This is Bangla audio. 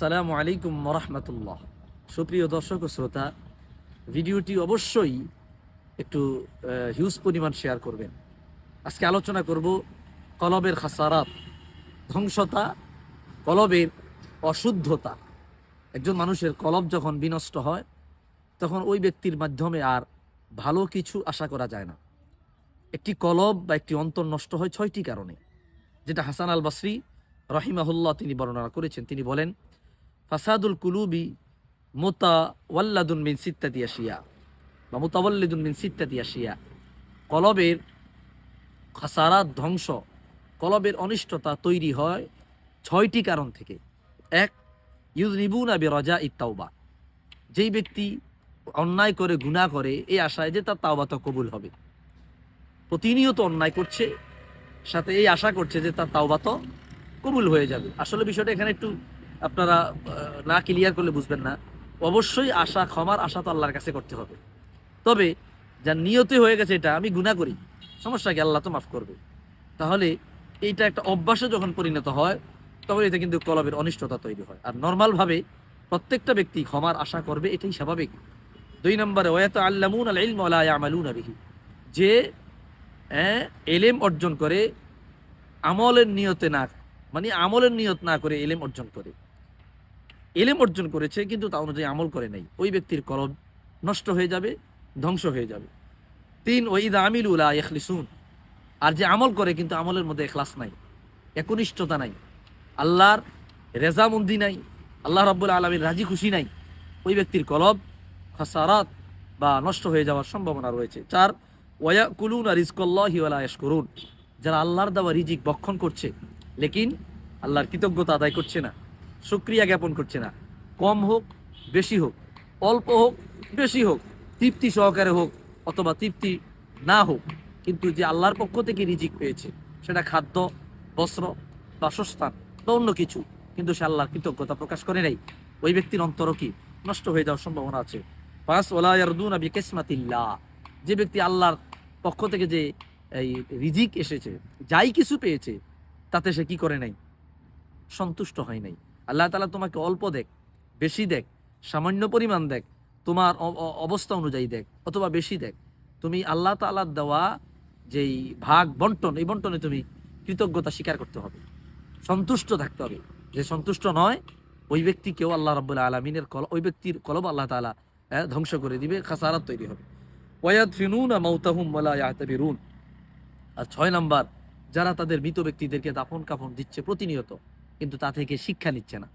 আসসালামু আলাইকুম রহমতুল্লাহ। সুপ্রিয় দর্শক ও শ্রোতা, ভিডিওটি অবশ্যই একটু হিউজ পরিমাণ শেয়ার করবেন। আজকে আলোচনা করব কলবের খাসারাত, ধ্বংসতা, কলবের অশুদ্ধতা। একজন মানুষের কলব যখন বিনষ্ট হয়, তখন ওই ব্যক্তির মাধ্যমে আর ভালো কিছু আশা করা যায় না। একটি কলব বা একটি অন্তর নষ্ট হয় ছয়টি কারণে। যেটা হাসান আল বাসরি রহিমাহুল্লাহ তিনি বর্ণনা করেছেন। তিনি বলেন ফাসাদুল কুলুবি মোতা ওয়াল্লাদুন মিন সিত্তাতি আসিয়া বা মোতাবল্লিদুন মিন সিত্তাতি আসিয়া কলবের খাসারাত ধ্বংস, কলবের অনিষ্টতা তৈরি হয় ছয়টি কারণ থেকে। এক ইউজনিবুন আবি রজা ইত্তাউবা যেই ব্যক্তি অন্যায় করে, গুনাহ করে, এই আশায় যে তার তাওবা তো কবুল হবে। প্রতিনিয়ত অন্যায় করছে, সাথে এই আশা করছে যে তার তাওবা তো কবুল হয়ে যাবে। আসলে বিষয়টা এখানে একটু আপনারা না ক্লিয়ার করলে বুঝবেন না। অবশ্যই আশা ক্ষমার আশা তো আল্লাহর কাছে করতে হবে। তবে যার নিয়তে হয়ে গেছে এটা আমি গুণা করি। সমস্যা কি? আল্লাহ তো মাফ করবে। তাহলে এইটা একটা অভ্যাসে যখন পরিণত হয় তখন এটা কিন্তু কলবের অনিষ্টতা তৈরি হয়। আর নর্মালভাবে প্রত্যেকটা ব্যক্তি ক্ষমার আশা করবে এটাই স্বাভাবিক। দুই নম্বরে ওয়াত আল্লামুন আল ইলম ওয়ালা ইয়ামালুন বিহি। যে হ্যাঁ, এলেম অর্জন করে আমলের নিয়তে না মানে আমলের নিয়ত না করে এলেম অর্জন করে। এলেম অর্জন করেছে, কিন্তু তা অনুযায়ী আমল করে নাই। ওই ব্যক্তির কলব নষ্ট হয়ে যাবে, ধ্বংস হয়ে যাবে। তিন ওইদা আমিল উলা এখলিসুন আর যে আমল করে, কিন্তু আমলের মধ্যে এখলাস নাই, একনিষ্ঠতা নাই, আল্লাহর রেজামন্দি নাই, আল্লাহ রব্বুল আলমীর রাজি খুশি নাই, ওই ব্যক্তির কলব খাসারাত বা নষ্ট হয়ে যাওয়ার সম্ভাবনা রয়েছে। চার, ওয়া কুলুন আর রিজকল্লাহি ওয়ালা করুন যারা আল্লাহর দেওয়া রিজিক বক্ষণ করছে, লেকিন আল্লাহর কৃতজ্ঞতা আদায় করছে না। সুক্রিয়া জ্ঞাপন করছে না। কম হোক, বেশি হোক, অল্প হোক, বেশি হোক, তৃপ্তি সহকারে হোক অথবা তৃপ্তি না হোক, কিন্তু যে আল্লাহর পক্ষ থেকে রিজিক পেয়েছে, সেটা খাদ্য, বস্ত্র বাসস্থান বা অন্য কিছু, কিন্তু সে আল্লাহর কৃতজ্ঞতা প্রকাশ করে নাই। ওই ব্যক্তির অন্তরও কি নষ্ট হয়ে যাওয়ার সম্ভাবনা আছে? পাঁচ ওলা ইয়ারদুন আবি কিসমাতিল্লাহ যে ব্যক্তি আল্লাহর পক্ষ থেকে যে এই রিজিক এসেছে, যাই কিছু পেয়েছে, তাতে সে কি করে নাই? সন্তুষ্ট হয় নাই। আল্লাহ তালা তোমাকে অল্প দেখ বেশি দেখ সামান্য পরিমাণ দেখ তোমার অবস্থা অনুযায়ী দেখ অথবা বেশি দেখ। তুমি আল্লাহ তালার দেওয়া যেই ভাগ বন্টন এই বন্টনে তুমি কৃতজ্ঞতা স্বীকার করতে হবে। সন্তুষ্ট থাকতে হবে। যে সন্তুষ্ট নয় ওই ব্যক্তিকেও আল্লাহ রব্বুল্লাহ আলমিনের কল ওই ব্যক্তির কলব আল্লাহ তালা আহ, ধ্বংস করে দিবে খাসারাত তৈরি হবে। ওয়াদ ফিনুন ইয়াতাবিরুন আর ছয় নাম্বার যারা তাদের মৃত ব্যক্তিদেরকে দাফন কাফন দিচ্ছে প্রতিনিয়ত কিন্তু তা থেকে শিক্ষা নিচ্ছে না।